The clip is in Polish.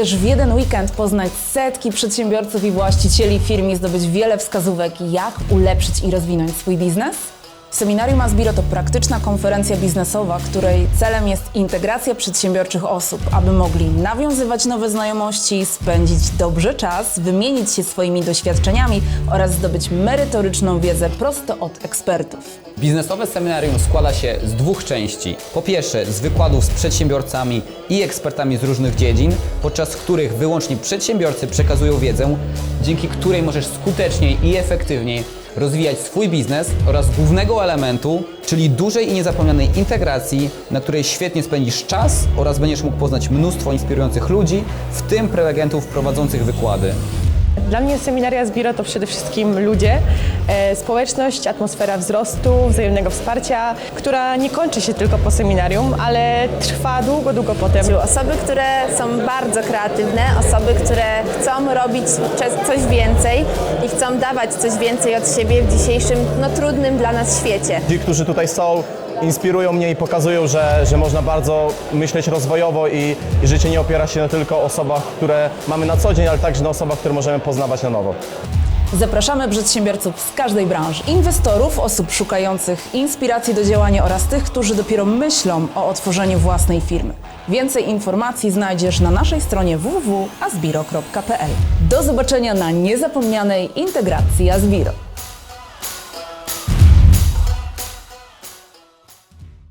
Chcesz w jeden weekend poznać setki przedsiębiorców i właścicieli firm i zdobyć wiele wskazówek, jak ulepszyć i rozwinąć swój biznes? Seminarium Asbiro to praktyczna konferencja biznesowa, której celem jest integracja przedsiębiorczych osób, aby mogli nawiązywać nowe znajomości, spędzić dobrze czas, wymienić się swoimi doświadczeniami oraz zdobyć merytoryczną wiedzę prosto od ekspertów. Biznesowe seminarium składa się z dwóch części. Po pierwsze, z wykładów z przedsiębiorcami i ekspertami z różnych dziedzin, podczas których wyłącznie przedsiębiorcy przekazują wiedzę, dzięki której możesz skuteczniej i efektywniej rozwijać swój biznes oraz głównego elementu, czyli dużej i niezapomnianej integracji, na której świetnie spędzisz czas oraz będziesz mógł poznać mnóstwo inspirujących ludzi, w tym prelegentów prowadzących wykłady. Dla mnie seminaria Zbiro to przede wszystkim ludzie, e, społeczność, atmosfera wzrostu, wzajemnego wsparcia, która nie kończy się tylko po seminarium, ale trwa długo, długo potem. Osoby, które są bardzo kreatywne, osoby, które chcą robić coś więcej i chcą dawać coś więcej od siebie w dzisiejszym, no trudnym dla nas świecie. Ci, którzy tutaj są, inspirują mnie i pokazują, że, że można bardzo myśleć rozwojowo i, i życie nie opiera się tylko o osobach, które mamy na co dzień, ale także na osobach, które możemy poznawać na nowo. Zapraszamy przedsiębiorców z każdej branży, inwestorów, osób szukających inspiracji do działania oraz tych, którzy dopiero myślą o otworzeniu własnej firmy. Więcej informacji znajdziesz na naszej stronie www.asbiro.pl. Do zobaczenia na niezapomnianej integracji Asbiro.